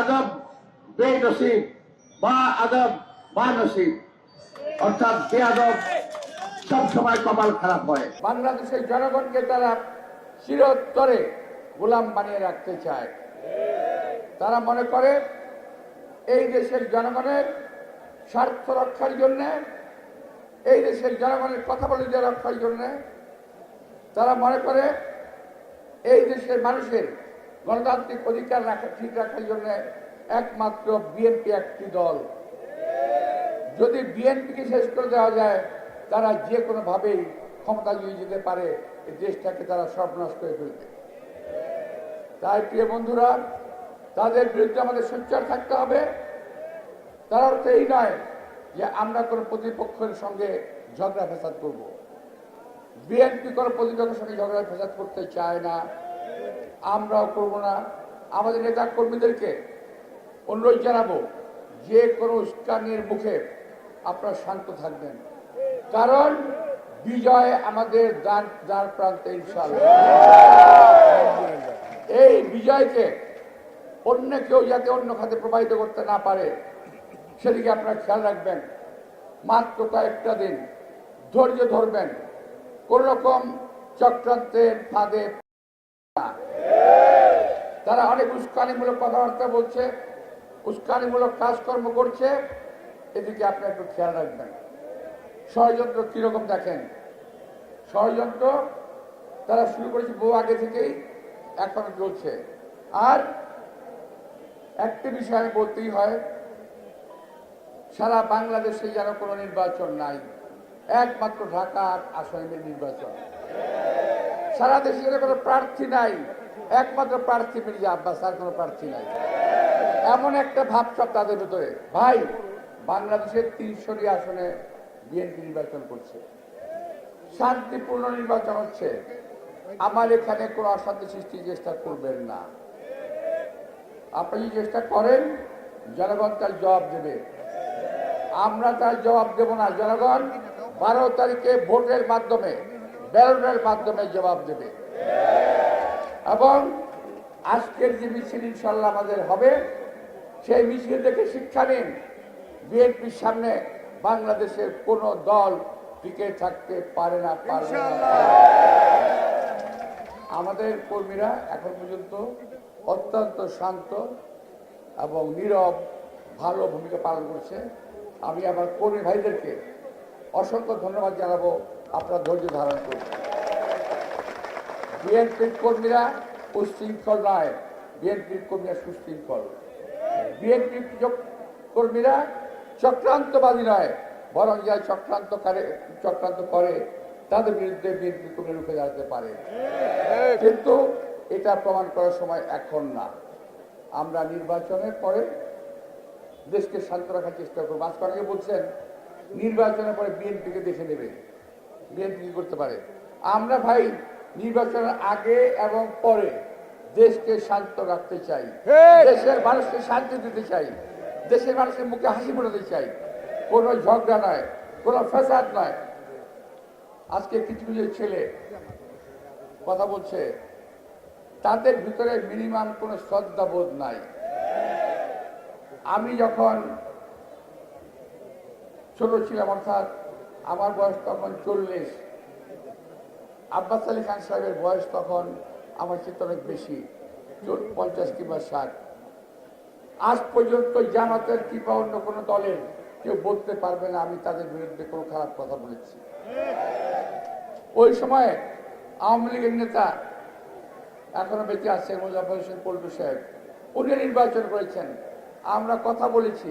আদব বে নসিব বা আদব বা নসিব অর্থাৎ বে আদব সব সময় কপাল খারাপ হয়। বাংলাদেশের জনগণকে তারা চিরোত্তরে গোলাম বানিয়ে রাখতে চায়। তারা মনে করে, এই দেশের জনগণের স্বার্থ রক্ষার জন্য, এই দেশের জনগণের কথা বলে রক্ষার জন্য, তারা মনে করে, এই দেশের মানুষের গণতান্ত্রিক অধিকার রাখা, ঠিক রাখার জন্য একমাত্র বিএনপি একটি দল। যদি বিএনপিকে শেষ করে দেওয়া যায়, তারা যে কোনোভাবেই ক্ষমতা নিয়ে যেতে পারে এই দেশটাকে তারা সর্বনাশ করে ফেলবে। তাই প্রিয় বন্ধুরা, তাদের বিরুদ্ধে আমাদের সোচ্চার থাকতে হবে। তার অর্থ এই নয় যে আমরা কোনো প্রতিপক্ষের সঙ্গে ঝগড়া ফেসাদ করব। বিএনপি কোনো প্রতিপক্ষের সঙ্গে ঝগড়া ফেসাদ করতে চায় না। আমরাও করব না। আমাদের নেতা কর্মীদেরকে অনুরোধ জানাব, যে কোনো উস্কানির মুখে আপনারা শান্ত থাকবেন। কারণ বিজয় আমাদের দ্বার দ্বার প্রান্তে ইনশাল্লাহ এই বিজয়কে অন্য কেউ যাতে অন্য খাতে প্রবাহিত করতে না পারে, সেদিকে আপনারা খেয়াল রাখবেন। মাত্র কয়েকটা দিন ধৈর্য ধরবেন। কোন রকম চক্রান্তের ফাঁদে। তারা অনেক উস্কানিমূলক কথাবার্তা বলছে, উস্কানিমূলক কাজকর্ম করছে। এদিকে আপনারা একটু খেয়াল রাখবেন। ষড়যন্ত্র কীরকম দেখেন? ষড়যন্ত্র তারা শুরু করেছে বহু আগে থেকেই, এখনও চলছে। আর একটি বিষয় বলতেই হয়, সারা বাংলাদেশে যেন কোনো নির্বাচন নাই, একমাত্র ঢাকার আসনের নির্বাচন। সারা দেশে যেন কোনো প্রার্থী নাই একমাত্র প্রার্থী মির্জা আব্বাস, আর কোনো প্রার্থী নাই। এমন একটা ভাবসাব তাদের ভিতরে। ভাই, বাংলাদেশের তিনশোটি আসনে বিএনপি নির্বাচন করছে। শান্তিপূর্ণ নির্বাচন হচ্ছে। আমার এখানে কোনো অশান্তি সৃষ্টির চেষ্টা করবেন না। আপনি চেষ্টা করেন, জনগণ তার জবাব দেবে। আমরা তার জবাব দেব না। জনগণ বারো তারিখে ভোটের মাধ্যমে, ব্যালটের মাধ্যমে জবাব দেবে। এবং আজকের যে মিছিল ইনশাল্লাহ আমাদের হবে সেই মিছিল দেখে শিক্ষা নিন। বিএনপির সামনে বাংলাদেশের কোন দল টিকে থাকতে পারে না পারবে আমাদের কর্মীরা এখন পর্যন্ত অত্যন্ত শান্ত এবং নীরব ভালো ভূমিকা পালন করছে। আমি আমার কর্মী ভাইদেরকে অসংখ্য ধন্যবাদ জানাব। আপনার ধৈর্য ধারণ করুন। বিএনপির কর্মীরা উশৃঙ্খল নয়। বিএনপির কর্মীরা সুশৃঙ্খল। বিএনপির কর্মীরা চক্রান্তবাদী নয়, বরং যারা চক্রান্ত করে চক্রান্ত করে, তাদের বিরুদ্ধে বিএনপি কর্মী রুখে দাঁড়াতে পারে। কিন্তু এটা প্রমাণ করার সময় এখন না। আমরা নির্বাচনের পরে দেশকে শান্ত রাখার চেষ্টা করব। আজকে অনেকে বলছেন, নির্বাচনের পরে বিএনপিকে দেখে নেবে। বিএনপি করতে পারে? আমরা ভাই নির্বাচনের আগে এবং পরে দেশকে শান্ত রাখতে চাই। দেশের মানুষকে শান্তি দিতে চাই। দেশের মানুষের মুখে হাসি ফোটাতে চাই। কোনো ঝগড়া নয় কোনো ফ্যাসাদ নয়। আজকে কিছু কিছু ছেলে কথা বলছে তাদের ভিতরে মিনিমাম কোনো শ্রদ্ধাবোধ নাই। আমি যখন ছোট ছিলাম অর্থাৎ আমার বয়স তখন চল্লিশ আব্বাস আলী খান সাহেবের বয়স তখন আমার চেয়ে অনেক বেশি পঞ্চাশ কিংবা ষাট। আজ পর্যন্ত জামাতের কিংবা অন্য কোনো দলের কেউ বলতে পারবে না, আমি তাদের বিরুদ্ধে কোনো খারাপ কথা বলেছি। ওই সময় আওয়ামী লীগের নেতা, এখনও বেঁচে আছেন মুজাফর হোসেন পল্টু সাহেব, উনি নির্বাচন করেছেন। আমরা কথা বলেছি।